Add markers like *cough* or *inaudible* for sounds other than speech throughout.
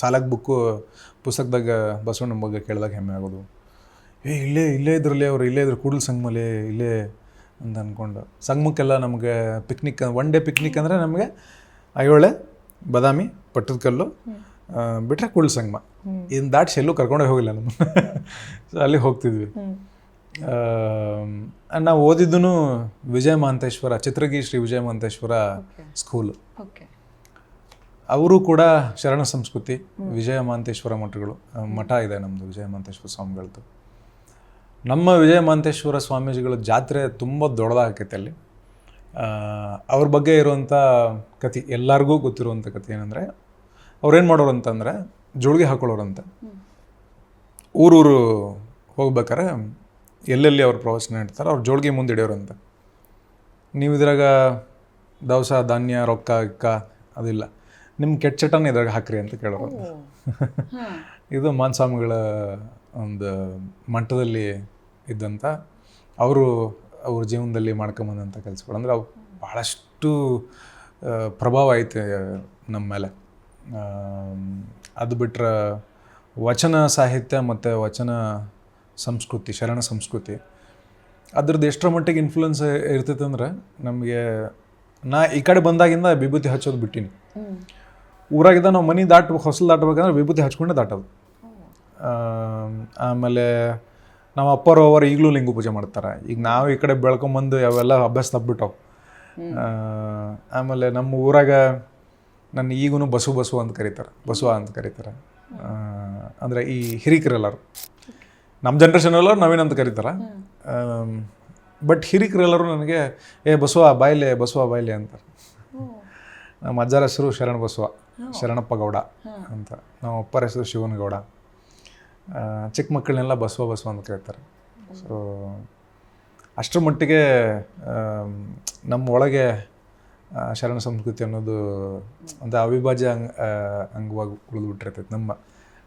ಸಾಲಕ್ಕೆ ಬುಕ್ಕು ಪುಸ್ತಕದಾಗ ಬಸವಣ್ಣನ ಬಗ್ಗೆ ಕೇಳಿದಾಗ ಹೆಮ್ಮೆ ಆಗೋದು. ಏ ಇಲ್ಲೇ ಇಲ್ಲೇ ಇದ್ರಲ್ಲಿ ಅವ್ರು ಇಲ್ಲೇ ಇದ್ರು ಕೂಡಲ ಸಂಗಮಲ್ಲಿ ಇಲ್ಲೇ ಅಂತ ಅಂದ್ಕೊಂಡು ಸಂಗಮಕ್ಕೆಲ್ಲ ನಮಗೆ ಪಿಕ್ನಿಕ್ ಒನ್ ಡೇ ಪಿಕ್ನಿಕ್ ಅಂದರೆ ನಮಗೆ ಐಹೊಳೆ ಬಾದಾಮಿ ಪಟ್ಟದಕಲ್ಲು ಬಿಟ್ಟರೆ ಕೂಡಲ ಸಂಗಮ. ಇನ್ನು ದಾಟ್ಸಿ ಎಲ್ಲೂ ಕರ್ಕೊಂಡೇ ಹೋಗಿಲ್ಲ ನಮ್ಮ ಸೊ ಅಲ್ಲಿ ಹೋಗ್ತಿದ್ವಿ. ನಾವು ಓದಿದ್ದು ವಿಜಯ ಮಹಂತೇಶ್ವರ ಚಿತ್ರಗಿ ಶ್ರೀ ವಿಜಯ ಮಹಂತೇಶ್ವರ ಸ್ಕೂಲು ಓಕೆ ಅವರು ಕೂಡ ಶರಣ ಸಂಸ್ಕೃತಿ ವಿಜಯ ಮಾಂತೇಶ್ವರ ಮಠಗಳು ಮಠ ಇದೆ ನಮ್ಮದು ವಿಜಯ ಮಾಂತೇಶ್ವರ ಸ್ವಾಮಿಗಳದ್ದು. ನಮ್ಮ ವಿಜಯ ಮಾಂತೇಶ್ವರ ಸ್ವಾಮೀಜಿಗಳ ಜಾತ್ರೆ ತುಂಬ ದೊಡ್ಡದಾಗೈತೆ ಅಲ್ಲಿ. ಅವ್ರ ಬಗ್ಗೆ ಇರುವಂಥ ಕತೆ ಎಲ್ಲರಿಗೂ ಗೊತ್ತಿರುವಂಥ ಕತೆ ಏನಂದರೆ, ಅವ್ರೇನು ಮಾಡೋರು ಅಂತಂದರೆ ಜೋಳಿಗೆ ಹಾಕೊಳ್ಳೋರಂತೆ. ಊರೂರು ಹೋಗ್ಬೇಕಾರೆ ಎಲ್ಲೆಲ್ಲಿ ಅವ್ರ ಪ್ರವಚನ ಇಡ್ತಾರೆ ಅವ್ರು ಜೋಳಿಗೆ ಮುಂದೆ ಹಿಡಿಯೋರಂತೆ. ನೀವು ಇದ್ರಾಗ ದವಸ, ಧಾನ್ಯ, ರೊಕ್ಕ, ಇಕ್ಕ, ಅದಿಲ್ಲ. ನಿಮ್ಮ ಕೆಟ್ಟ ಚಟನ ಇದ್ರಾಗ ಹಾಕ್ರಿ ಅಂತ ಕೇಳೋರು ಇದು ಮಾನ್ಸ್ವಾಮಿಗಳ ಒಂದು ಮಂಟದಲ್ಲಿ ಇದ್ದಂಥ ಅವರು ಅವ್ರ ಜೀವನದಲ್ಲಿ ಮಾಡ್ಕೊಂಬಂದಂಥ ಕೆಲಸಗಳು. ಅಂದರೆ ಅವು ಭಾಳಷ್ಟು ಪ್ರಭಾವ ಐತೆ ನಮ್ಮ ಮೇಲೆ. ಅದು ಬಿಟ್ಟರೆ ವಚನ ಸಾಹಿತ್ಯ ಮತ್ತು ವಚನ ಸಂಸ್ಕೃತಿ ಶರಣ ಸಂಸ್ಕೃತಿ ಅದ್ರದ್ದು ಎಷ್ಟರ ಮಟ್ಟಿಗೆ ಇನ್ಫ್ಲುಯೆನ್ಸ್ ಇರ್ತೈತೆ ಅಂದ್ರೆ ನಮಗೆ ನಾ ಈ ಕಡೆ ಬಂದಾಗಿಂದ ವಿಭೂತಿ ಹಚ್ಚೋದು ಬಿಟ್ಟಿನಿ. ಊರಾಗಿದ್ದ ನಾವು ಮನೆ ದಾಟ್ಬೇಕು ಹೊಸಲು ದಾಟ್ಬೇಕಂದ್ರೆ ವಿಭೂತಿ ಹಚ್ಕೊಂಡೆ ದಾಟೋದು. ಆಮ್, ಆಮೇಲೆ ನಮ್ಮ ಅಪ್ಪರು ಅವರು ಈಗಲೂ ಲಿಂಗು ಪೂಜೆ ಮಾಡ್ತಾರೆ. ಈಗ ನಾವು ಈ ಕಡೆ ಬೆಳ್ಕೊಂಬಂದು ಅವೆಲ್ಲ ಅಭ್ಯಾಸ ತಪ್ಪಿಬಿಟ್ಟವು. ಆಮೇಲೆ ನಮ್ಮ ಊರಾಗ ನನ್ನ ಈಗೂ ಬಸು ಬಸು ಅಂತ ಕರೀತಾರೆ. ಬಸವ ಅಂತ ಕರೀತಾರೆ. ಅಂದರೆ ಅಂದ್ರೆ ಈ ಹಿರಿಕರೆಲ್ಲರು. ನಮ್ಮ ಜನ್ರೇಷನ್ ಎಲ್ಲರೂ ನವೀನ್ ಅಂತ ಕರೀತಾರೆ. ಬಟ್ ಹಿರಿಕರೆಲ್ಲರೂ ನನಗೆ ಏ ಬಸವ ಬಾಯ್ಲೆ ಬಸವ ಬಾಯ್ಲೆ ಅಂತಾರೆ. ನಮ್ಮ ಅಜ್ಜರ ಹೆಸರು ಶರಣ ಬಸವ ಶರಣಪ್ಪ ಗೌಡ ಅಂತ. ನಮ್ಮ ಅಪ್ಪರ ಹೆಸರು ಶಿವನಗೌಡ ಗೌಡ. ಚಿಕ್ಕ ಮಕ್ಕಳನ್ನೆಲ್ಲ ಬಸವ ಬಸವ ಅಂತ ಕರೀತಾರೆ. ಸೊ ಅಷ್ಟರ ಮಟ್ಟಿಗೆ ನಮ್ಮ ಒಳಗೆ ಶರಣ ಸಂಸ್ಕೃತಿ ಅನ್ನೋದು ಒಂದು ಅವಿಭಾಜ್ಯ ಅಂಗ ಅಂಗವಾಗಿ ಉಳಿದ್ಬಿಟ್ಟಿರ್ತೈತೆ ನಮ್ಮ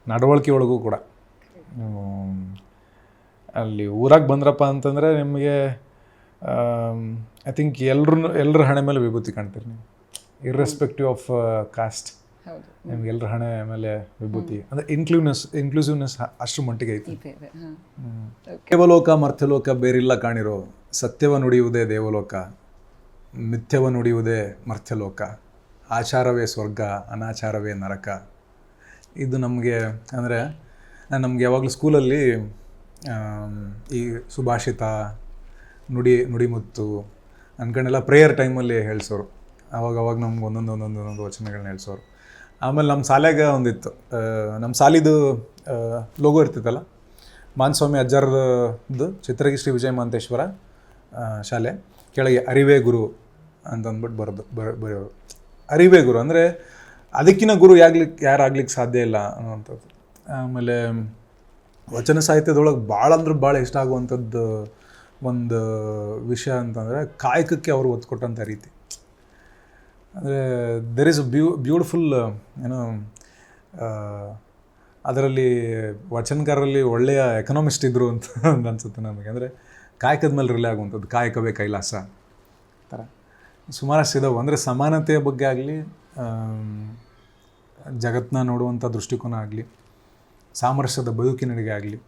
ನಡವಳಿಕೆ ಒಳಗೂ ಕೂಡ. ಅಲ್ಲಿ ಊರಾಗ ಬಂದ್ರಪ್ಪ ಅಂತಂದರೆ ನಿಮಗೆ ಐ ಥಿಂಕ್ ಎಲ್ಲರೂ ಎಲ್ಲರ ಹಣೆ ಮೇಲೆ ವಿಭೂತಿ ಕಾಣ್ತೀರಿ ನೀವು. ಇರ್ರೆಸ್ಪೆಕ್ಟಿವ್ ಆಫ್ ಕಾಸ್ಟ್ ಹೌದು. ನಿಮ್ಗೆ ಎಲ್ಲರ ಹಣೆ ಆಮೇಲೆ ವಿಭೂತಿ. ಅಂದ್ರೆ ಇನ್ಕ್ಲೂನೆಸ್ ಇನ್ಕ್ಲೂಸಿವ್ನೆಸ್ ಅಷ್ಟು ಮಟ್ಟಿಗೆ ಐತಿ. ದೇವಲೋಕ ಮರ್ಥಲೋಕ ಬೇರಿಲ್ಲ ಕಾಣಿರೋ ಸತ್ಯವ ನುಡಿಯುವುದೇ ದೇವಲೋಕ ಮಿಥ್ಯವ ನುಡಿಯುವುದೇ ಮರ್ಥ್ಯಲೋಕ ಆಚಾರವೇ ಸ್ವರ್ಗ ಅನಾಚಾರವೇ ನರಕ. ಇದು ನಮಗೆ ಅಂದರೆ ನಮಗೆ ಯಾವಾಗಲೂ ಸ್ಕೂಲಲ್ಲಿ ಈ ಸುಭಾಷಿತ ನುಡಿ ನುಡಿಮುತ್ತು ಅನ್ಕೊಂಡೆಲ್ಲ ಪ್ರೇಯರ್ ಟೈಮಲ್ಲಿ ಹೇಳ್ಸೋರು. ಅವಾಗ ಅವಾಗ ನಮ್ಗೆ ಒಂದೊಂದು ಒಂದೊಂದು ಒಂದೊಂದು ವಚನಗಳನ್ನ ಹೇಳ್ಸೋರು. ಆಮೇಲೆ ನಮ್ಮ ಶಾಲೆಗೆ ಒಂದಿತ್ತು. ನಮ್ಮ ಸಾಲಿದು ಲೋಗೋ ಇರ್ತಿತ್ತಲ್ಲ? ಮಾನಸ್ವಾಮಿ ಅಜ್ಜರದ್ದು ಚಿತ್ರಗಿ ಶ್ರೀ ವಿಜಯ ಮಹಂತೇಶ್ವರ ಶಾಲೆ. ಕೆಳಗೆ ಅರಿವೇ ಗುರು ಅಂತಂದ್ಬಿಟ್ಟು ಬರೋದು ಬರ ಬರೆಯೋರು. ಅರಿವೇ ಗುರು ಅಂದರೆ ಅದಕ್ಕಿಂತ ಗುರು ಯಾಗ್ಲಿಕ್ಕೆ ಯಾರಾಗ್ಲಿಕ್ಕೆ ಸಾಧ್ಯ ಇಲ್ಲ ಅನ್ನೋವಂಥದ್ದು. ಆಮೇಲೆ ವಚನ ಸಾಹಿತ್ಯದೊಳಗೆ ಭಾಳ ಅಂದ್ರೆ ಭಾಳ ಇಷ್ಟ ಆಗುವಂಥದ್ದು ಒಂದು ವಿಷಯ ಅಂತಂದರೆ ಕಾಯಕಕ್ಕೆ ಅವರು ಒತ್ತು ಕೊಟ್ಟಂಥ ರೀತಿ. ಅಂದರೆ ದೆರ್ ಇಸ್ ಬ್ಯೂ ಬ್ಯೂಟಿಫುಲ್ ಏನು ಅದರಲ್ಲಿ ವಚನಕಾರರಲ್ಲಿ ಒಳ್ಳೆಯ ಎಕನಾಮಿಸ್ಟ್ ಇದ್ದರು ಅಂತ *laughs* ಅನಿಸುತ್ತೆ ನಮಗೆ. ಅಂದರೆ ಕಾಯಕದ ಮೇಲೆ ರಿಲೇ ಆಗುವಂಥದ್ದು, ಕಾಯಕವೇ ಕೈಲಾಸ. ಥರ. ಸುಮಾರಷ್ಟು ಇದಾವೆ. ಅಂದರೆ ಸಮಾನತೆಯ ಬಗ್ಗೆ ಆಗಲಿ ಜಗತ್ತನ್ನ ನೋಡುವಂಥ ದೃಷ್ಟಿಕೋನ ಆಗಲಿ, ಸಾಮರಸ್ಯದ ಬದುಕಿನಡೆಗೆ ಆಗಲಿ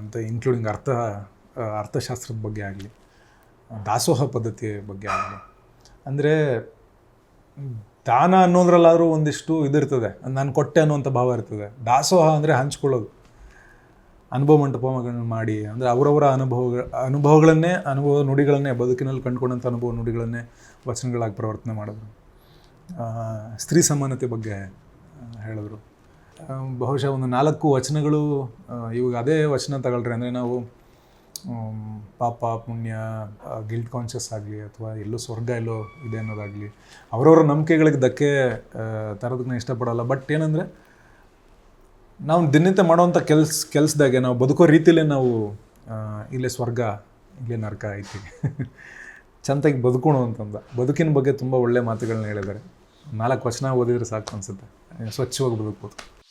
ಅಂತ ಇನ್ಕ್ಲೂಡಿಂಗ್ ಅರ್ಥ ಅರ್ಥಶಾಸ್ತ್ರದ ಬಗ್ಗೆ ಆಗಲಿ, ದಾಸೋಹ ಪದ್ಧತಿಯ ಬಗ್ಗೆ ಆಗಲಿ. ಅಂದರೆ ದಾನ ಅನ್ನೋದ್ರಲ್ಲಾದರೂ ಒಂದಿಷ್ಟು ಇದಿರ್ತದೆ. ನಾನು ಕೊಟ್ಟೆ ಅನ್ನುವಂಥ ಭಾವ ಇರ್ತದೆ. ದಾಸೋಹ ಅಂದರೆ ಹಂಚ್ಕೊಳ್ಳೋದು. ಅನುಭವ ಮಂಟಪಗಳನ್ನು ಮಾಡಿ, ಅಂದರೆ ಅವರವರ ಅನುಭವ ಅನುಭವಗಳನ್ನೇ, ಅನುಭವ ನುಡಿಗಳನ್ನೇ, ಬದುಕಿನಲ್ಲಿ ಕಂಡುಕೊಂಡಂಥ ಅನುಭವ ನುಡಿಗಳನ್ನೇ ವಚನಗಳಾಗಿ ಪರಿವರ್ತನೆ ಮಾಡಿದ್ರು. ಸ್ತ್ರೀ ಸಮಾನತೆ ಬಗ್ಗೆ ಹೇಳಿದ್ರು. ಬಹುಶಃ ಒಂದು ನಾಲ್ಕು ವಚನಗಳು ಇವಾಗ ಅದೇ ವಚನ ತಗೊಳ್ರಿ. ಅಂದರೆ ನಾವು ಪಾಪ, ಪುಣ್ಯ ಗಿಲ್ಟ್ ಕಾನ್ಷಿಯಸ್ ಆಗಲಿ ಅಥವಾ ಎಲ್ಲೋ ಸ್ವರ್ಗ ಎಲ್ಲೋ ಇದೆ ಅನ್ನೋದಾಗಲಿ ಅವರವರ ನಂಬಿಕೆಗಳಿಗೆ ಧಕ್ಕೆ ತರೋದಕ್ಕೆ ಇಷ್ಟಪಡಲ್ಲ. ಬಟ್ ಏನಂದರೆ ನಾವು ದಿನನಿತ್ಯ ಮಾಡುವಂಥ ಕೆಲ್ಸ, ಕೆಲಸದಾಗೆ ನಾವು ಬದುಕೋ ರೀತಿಯಲ್ಲೇ ನಾವು ಇಲ್ಲೇ ಸ್ವರ್ಗ, ಇಲ್ಲೇ ನರಕ ಐತಿ. *laughs* ಚಂದಾಗಿ ಬದುಕೋಣ ಅಂತಂದ. ಬದುಕಿನ ಬಗ್ಗೆ ತುಂಬ ಒಳ್ಳೆ ಮಾತುಗಳನ್ನ ಹೇಳಿದ್ದಾರೆ. ನಾಲ್ಕು ವಚನ ಓದಿದರೆ ಸಾಕು ಅನಿಸುತ್ತೆ. ಸ್ವಚ್ಛವಾಗಿ ಬದುಕ್ಬೋದು.